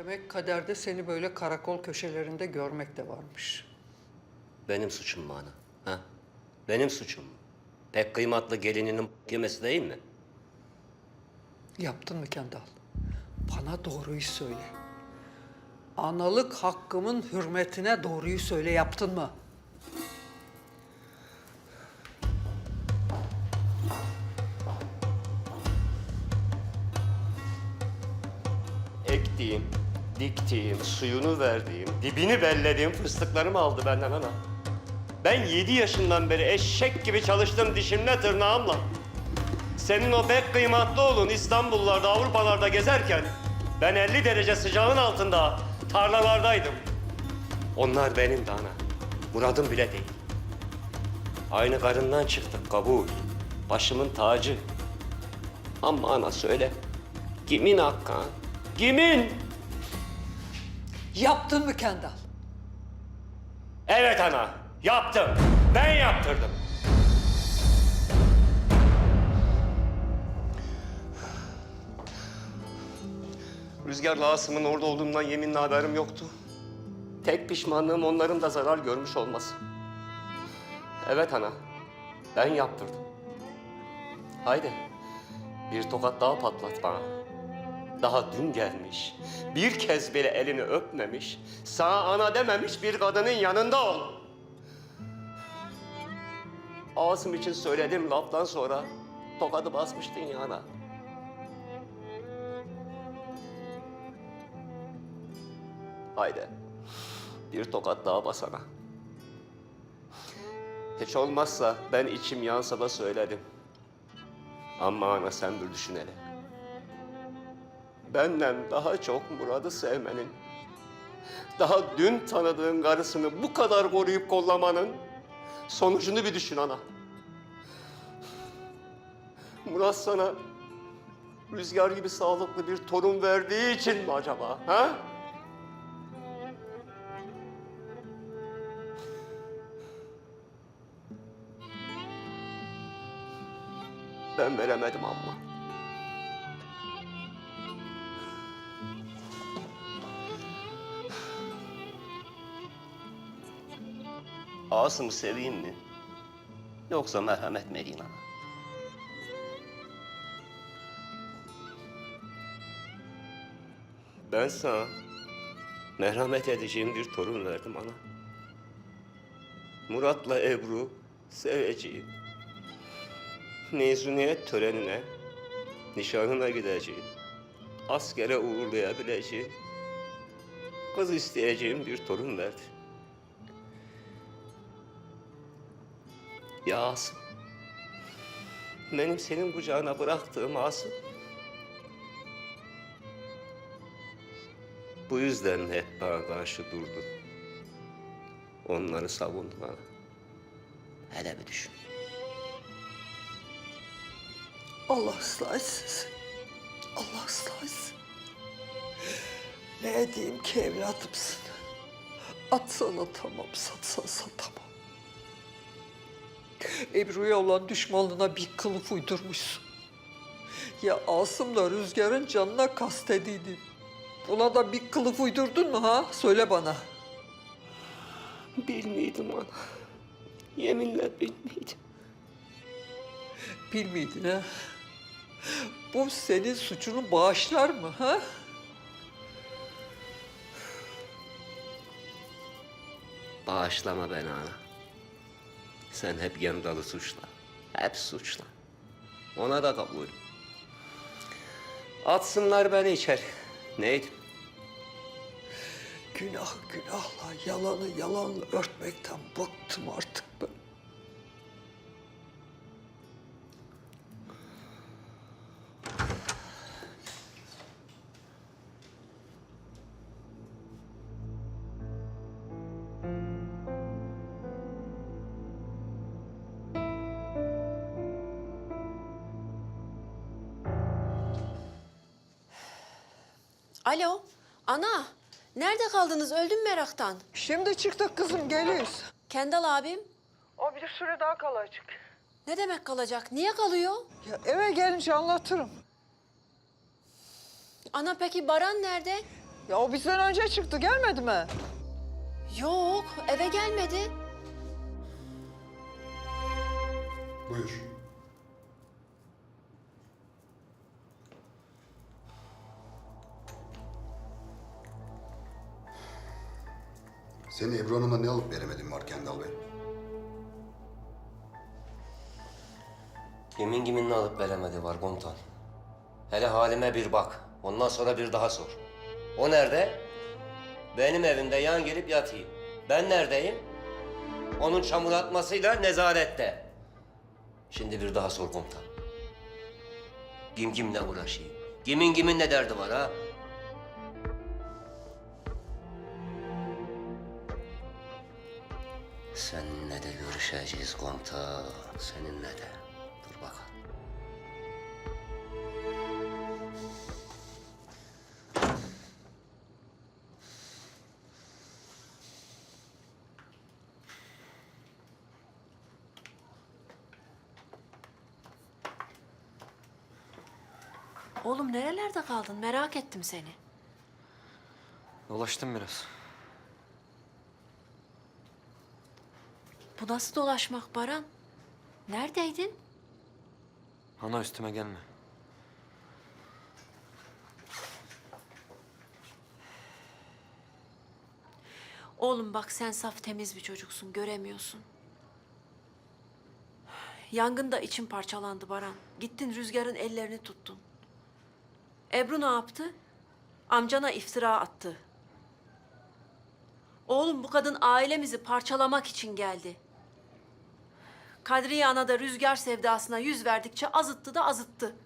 Demek kaderde seni böyle karakol köşelerinde görmek de varmış. Benim suçum mu ana? Ha? Benim suçum mu? Pek kıymetli gelininin yemesi değil mi? Yaptın mı Kendal? Bana doğruyu söyle. Analık hakkımın hürmetine doğruyu söyle yaptın mı? Diktiğim, suyunu verdiğim, dibini bellediğim fıstıklarımı aldı benden ana. Ben yedi yaşından beri eşek gibi çalıştım dişimle tırnağımla. Senin o pek kıymetli oğlun İstanbullarda, Avrupalarda gezerken ben 50 derece sıcağın altında tarlalardaydım. Onlar benim de ana. Muradım bile değil. Aynı karından çıktık kabul. Başımın tacı. Ama ana söyle. Kimin hakkı? ha? Kimin? Yaptın mı Kendal? Evet ana. Yaptım. Ben yaptırdım. Rüzgarla Asım'ın orada olduğundan yeminle haberim yoktu. Tek pişmanlığım onların da zarar görmüş olması. Evet ana. Ben yaptırdım. Haydi. Bir tokat daha patlat bana. Daha dün gelmiş, bir kez bile elini öpmemiş, sana ana dememiş bir kadının yanında ol. Asım için söylediğim laftan sonra tokadı basmıştın ya ana. Haydi, bir tokat daha basana. Hiç olmazsa ben içim yansa da söyledim. Ama ana sen bir düşün hele benden daha çok Murat'ı sevmenin, daha dün tanıdığın karısını bu kadar koruyup kollamanın sonucunu bir düşün ana. Murat sana rüzgar gibi sağlıklı bir torun verdiği için mi acaba? Ha? Ben veremedim ama. Asım'ı seveyim mi? Yoksa merhamet edeyim ana? Ben sana merhamet edeceğim bir torun verdim ana. Murat'la Ebru seveceğim. Mezuniyet törenine, nişanına gideceğim. Askere uğurlayabileceğim. Kız isteyeceğim bir torun verdi. Ya Asım. Benim senin kucağına bıraktığım Asım. Bu yüzden hep bana karşı durdun. Onları savundun bana. Hele bir düşün. Allah ıslah. Allah ıslah. Ne edeyim ki evladımsın. Atsan atamam, satsan satamam. Ebru'ya olan düşmanlığına bir kılıf uydurmuşsun. Ya Asım'la Rüzgar'ın canına kastediydin. Buna da bir kılıf uydurdun mu ha? Söyle bana. Bilmiyordum ana. Yeminle bilmiyordum. Bilmiydin ha? Bu senin suçunu bağışlar mı ha? Bağışlama beni ana. Sen hep Gendalı suçla. Hep suçla. Ona da kabul. Atsınlar beni içeri. Neydi? Günah günahla, yalanı yalanla örtmekten bıktım artık ben. Alo, ana. Nerede kaldınız? Öldüm meraktan. Şimdi çıktık kızım geliyoruz. Kendal abim. O bir süre daha kalacak. Ne demek kalacak? Niye kalıyor? Ya eve gelince anlatırım. Ana peki Baran nerede? Ya o bizden önce çıktı gelmedi mi? Yok, eve gelmedi. Buyur. Senin Ebru Hanım'a ne alıp veremedin var Kendal Bey? Kimin kimin ne alıp veremedi var komutan. Hele halime bir bak. Ondan sonra bir daha sor. O nerede? Benim evimde yan gelip yatayım. Ben neredeyim? Onun çamur atmasıyla nezarette. Şimdi bir daha sor komutan. Kim kimle uğraşayım? Kimin kimin ne derdi var ha? Seninle de görüşeceğiz komutan. Seninle de. Dur bakalım. Oğlum nerelerde kaldın? Merak ettim seni. Dolaştım biraz. Bu nasıl dolaşmak Baran? Neredeydin? Ana üstüme gelme. Oğlum bak sen saf temiz bir çocuksun, göremiyorsun. Yangında için parçalandı Baran. Gittin rüzgarın ellerini tuttun. Ebru ne yaptı? Amcana iftira attı. Oğlum bu kadın ailemizi parçalamak için geldi. Kadriye ana da rüzgar sevdasına yüz verdikçe azıttı da azıttı.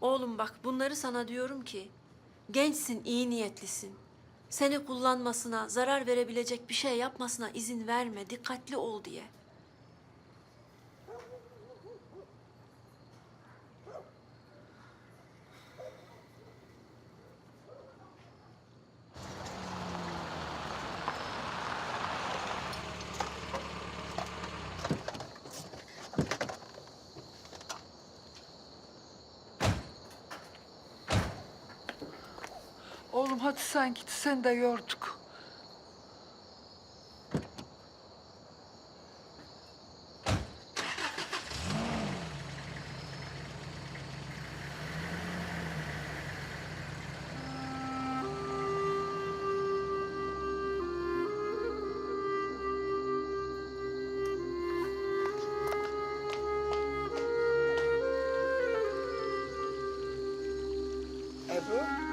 Oğlum bak bunları sana diyorum ki gençsin, iyi niyetlisin. Seni kullanmasına, zarar verebilecek bir şey yapmasına izin verme, dikkatli ol diye. Oğlum hadi sen git sen de yorduk. Ebru?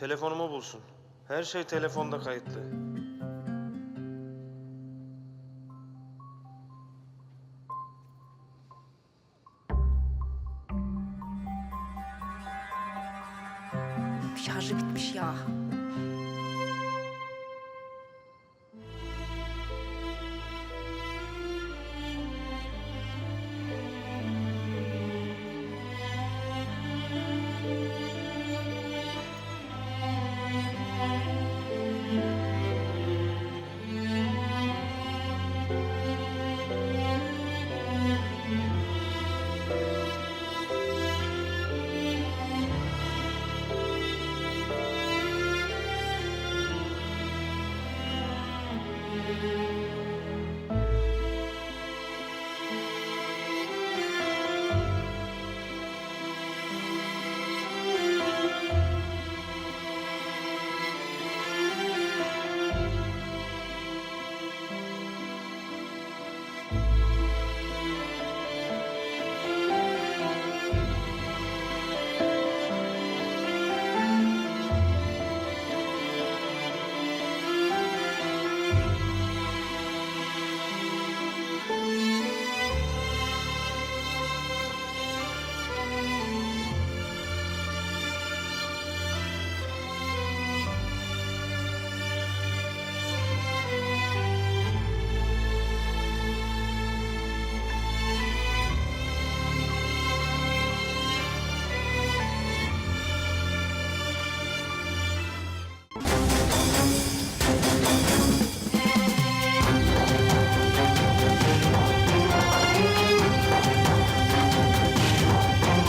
Telefonumu bulsun. Her şey telefonda kayıtlı.